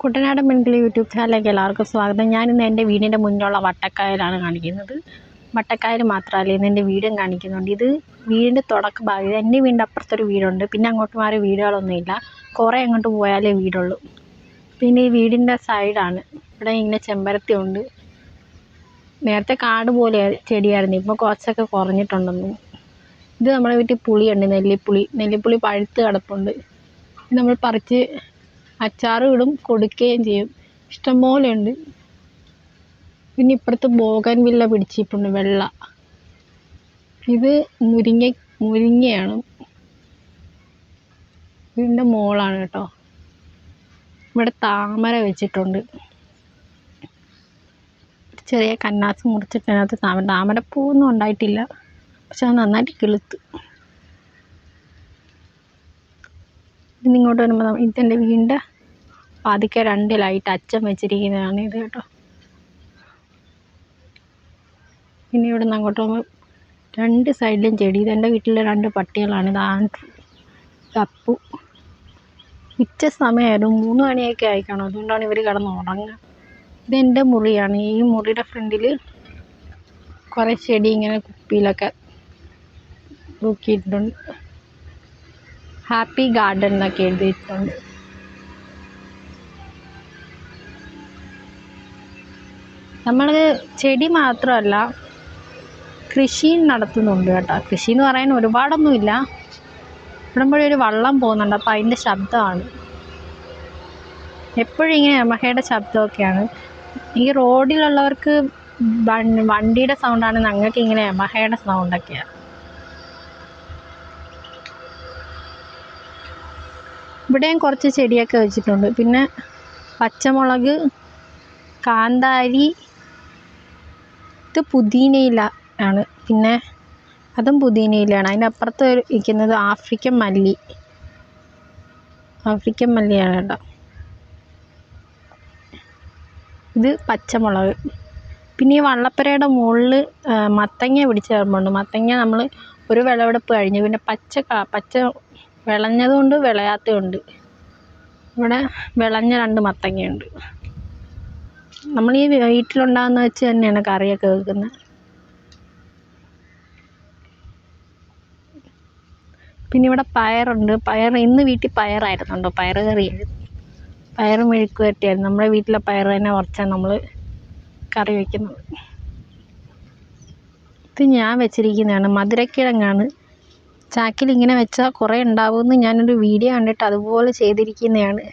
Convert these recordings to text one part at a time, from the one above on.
കുട്ടനാടൻ പെൺകിളി യൂട്യൂബ് ചാനലിലേക്ക് എല്ലാവർക്കും സ്വാഗതം. ഞാനിന്ന് എന്റെ വീടിന്റെ മുന്നിലുള്ള വട്ടക്കായലാണ് കാണിക്കുന്നത്. വട്ടക്കായൽ മാത്രമല്ല ഇന്ന് എന്റെ വീടും കാണിക്കുന്നുണ്ട്. ഇത് വീടിന്റെ തുടക്ക ഭാഗം എന്റെ വീടിന്റെ അപ്പുറത്തൊരു വീടുണ്ട്. പിന്നെ അങ്ങോട്ട് മാറി വീടുകളൊന്നുമില്ല. കുറേ അങ്ങോട്ട് പോയാലേ വീടുള്ളൂ. പിന്നെ ഈ വീടിന്റെ സൈഡാണ്. ഇവിടെ ഇങ്ങനെ ചെമ്പരത്തി ഉണ്ട്. നേരത്തെ കാട് പോലെ ചെടിയായിരുന്നു. ഇപ്പോൾ കുറച്ചൊക്കെ കുറഞ്ഞിട്ടുണ്ടെന്ന്. ഇത് നമ്മുടെ വീട്ടിൽ പുളിയുണ്ട് നെല്ലിപ്പുളി. നെല്ലിപ്പുളി പഴുത്ത് കിടപ്പുണ്ട്. നമ്മൾ പറിച്ച് അച്ചാറും ഇടും കൊടുക്കുകയും ചെയ്യും. ഇഷ്ടംപോലെ ഉണ്ട്. പിന്നെ ഇപ്പുറത്ത് ബോഗൻ വില്ല പിടിച്ചിട്ടുണ്ട് വെള്ള. ഇത് മുരിങ്ങ മുരിങ്ങയാണ്. ഇതിന്റെ മോളാണ് കേട്ടോ. ഇവിടെ താമര വെച്ചിട്ടുണ്ട്. ചെറിയ കന്നാസ് മുറിച്ചിട്ട് അതിനകത്ത് താമര താമരപ്പൂവൊന്നും ഉണ്ടായിട്ടില്ല. പക്ഷെ അത് നന്നായിട്ട് കിളുത്ത്. ഇനി ഇങ്ങോട്ട് വരുമ്പോൾ ഇതെന്റെ വീടിന്റെ പാതിക്ക രണ്ട് ലൈറ്റ് അച്ഛൻ വെച്ചിരിക്കുന്നതാണ് ഇത് കേട്ടോ. പിന്നെ ഇവിടെ നിന്ന് അങ്ങോട്ട് പോകുമ്പോൾ രണ്ട് സൈഡിലും ചെടി. ഇതെന്റെ വീട്ടിലെ രണ്ട് പട്ടികളാണ്. ഇത് ആൻഡ്രു കപ്പു ഉച്ച സമയമായിരുന്നു മൂന്ന് മണിയൊക്കെ ആയിക്കാണോ. അതുകൊണ്ടാണ് ഇവർ കിടന്ന് ഉറങ്ങുക. ഇതെന്റെ മുറിയാണ്. ഈ മുറിയുടെ ഫ്രണ്ടിൽ കുറേ ചെടി ഇങ്ങനെ കുപ്പിയിലൊക്കെ തൂക്കിയിട്ടുണ്ട്. ഹാപ്പി ഗാർഡൻ എന്നൊക്കെ എഴുതിയിട്ടുണ്ട്. നമ്മൾ ചെടി മാത്രമല്ല കൃഷിയും നടത്തുന്നുണ്ട് കേട്ടോ. കൃഷി എന്ന് പറയാൻ ഒരുപാടൊന്നുമില്ല. ഇവിടുമ്പോഴേ ഒരു വള്ളം പോകുന്നുണ്ട് അപ്പോൾ അതിന്റെ ശബ്ദമാണ്. എപ്പോഴും ഇങ്ങനെ യമഹയുടെ ശബ്ദമൊക്കെയാണ്. ഈ റോഡിലുള്ളവർക്ക് വണ്ടിയുടെ സൗണ്ടാണ് ഞങ്ങൾക്ക് ഇങ്ങനെ യമഹയുടെ സൗണ്ടൊക്കെയാണ് ഇവിടെയും കുറച്ച് ചെടിയൊക്കെ വെച്ചിട്ടുണ്ട്. പിന്നെ പച്ചമുളക് കാന്താരി ഇത് പുതിനയില ആണ്. പിന്നെ അതും പുതിനയിലാണ് അതിന്റെ അപ്പുറത്ത് ഇരിക്കുന്നത് ആഫ്രിക്കൻ മല്ലി. ആഫ്രിക്കൻ മല്ലിയാണ് കേട്ടോ. ഇത് പച്ചമുളക്. പിന്നെ ഈ വള്ളപ്പുരയുടെ മുകളിൽ മത്തങ്ങ പിടിച്ച് കിടപ്പുണ്ട് മത്തങ്ങ നമ്മൾ ഒരു വിളവെടുപ്പ് കഴിഞ്ഞു. പിന്നെ പച്ച പച്ച വിളഞ്ഞതുകൊണ്ട് വിളയാത്തതുണ്ട്. ഇവിടെ വിളഞ്ഞ രണ്ട് മത്തങ്ങയുണ്ട്. നമ്മൾ ഈ വീട്ടിലുണ്ടാകുന്ന വെച്ച് തന്നെയാണ് കറിയൊക്കെ വെക്കുന്നത്. പിന്നെ ഇവിടെ പയറുണ്ട്. പയർ ഇന്ന് വീട്ടിൽ പയറായിരുന്നുണ്ടോ? പയർ കറിയായിരുന്നു പയർ മെഴുക്ക് വരട്ടിയായിരുന്നു. നമ്മുടെ വീട്ടിലെ പയർ തന്നെ കുറച്ചാണ് നമ്മൾ കറി വയ്ക്കുന്നത് ഇത് ഞാൻ വെച്ചിരിക്കുന്നതാണ് മധുരക്കിഴങ്ങാണ്. ചാക്കിൽ ഇങ്ങനെ വെച്ചാൽ കുറേ ഉണ്ടാവുമെന്ന് ഞാനൊരു വീഡിയോ കണ്ടിട്ട് അതുപോലെ ചെയ്തിരിക്കുന്നതാണ്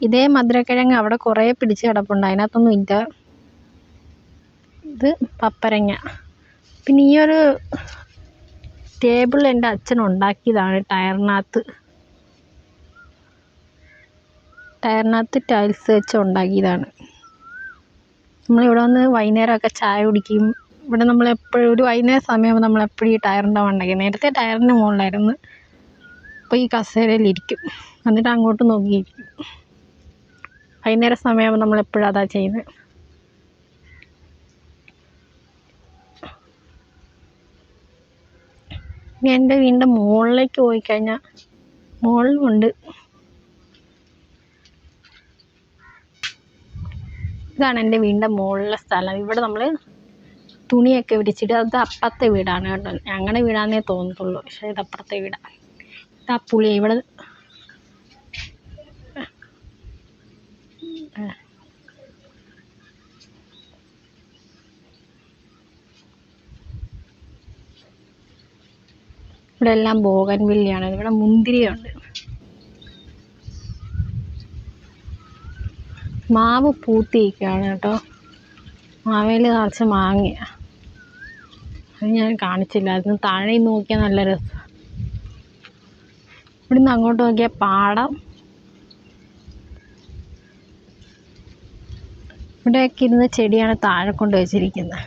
ഇതേ മധുരക്കിഴങ്ങ് അവിടെ കുറേ പിടിച്ച് കിടപ്പുണ്ട്. അതിനകത്തൊന്നും ഇല്ല. ഇത് പപ്പരങ്ങ. പിന്നെ ഈ ഒരു ടേബിൾ എന്റെ അച്ഛൻ ഉണ്ടാക്കിയതാണ് ടയറിനകത്ത്. ടയറിനകത്ത് ടൈൽസ് വെച്ച് ഉണ്ടാക്കിയതാണ്. നമ്മളിവിടെ വന്ന് വൈകുന്നേരമൊക്കെ ചായ കുടിക്കും ഇവിടെ നമ്മൾ എപ്പോഴും ഒരു വൈകുന്നേരം സമയമാകുമ്പോൾ നമ്മൾ എപ്പോഴും ഈ ടയറിന്റെ മണ്ടയ്ക്ക് നേരത്തെ ടയറിന്റെ മുകളിലായിരുന്നു. അപ്പോൾ ഈ കസേരയിലിരിക്കും എന്നിട്ട് അങ്ങോട്ട് നോക്കിയിരിക്കും. വൈകുന്നേരം സമയമാകുമ്പോൾ നമ്മൾ എപ്പോഴും അതാ ചെയ്യുന്നത് ഇനി എന്റെ വീടിന്റെ മുകളിലേക്ക് പോയി കഴിഞ്ഞാൽ മുകളിലുണ്ട് ഇതാണ് എന്റെ വീടിന്റെ മുകളിലെ സ്ഥലം. ഇവിടെ നമ്മൾ തുണിയൊക്കെ വിരിച്ചിട്ട് അത് അപ്പുറത്തെ വീടാണ് കേട്ടോ. ഞങ്ങളുടെ വീടാണെന്നേ തോന്നത്തുള്ളൂ. പക്ഷേ ഇത് അപ്പുറത്തെ വീടാണ് ഇത് ആ പുളി. ഇവിടെ ഇവിടെ എല്ലാം ബോഗൻവില്ലയാണ് ഇവിടെ മുന്തിരിയുണ്ട്. മാവ് പൂത്തിരിക്കുകയാണ് കേട്ടോ. മാവേലി നിറച്ച് മാങ്ങ അത് ഞാൻ കാണിച്ചില്ല. അതിന് താഴെ നോക്കിയാൽ നല്ല രസം. ഇവിടുന്ന് അങ്ങോട്ട് നോക്കിയാൽ പാടം. ഇവിടെയൊക്കെ ഇരുന്ന് ചെടിയാണ് താഴെ കൊണ്ട് വെച്ചിരിക്കുന്നത്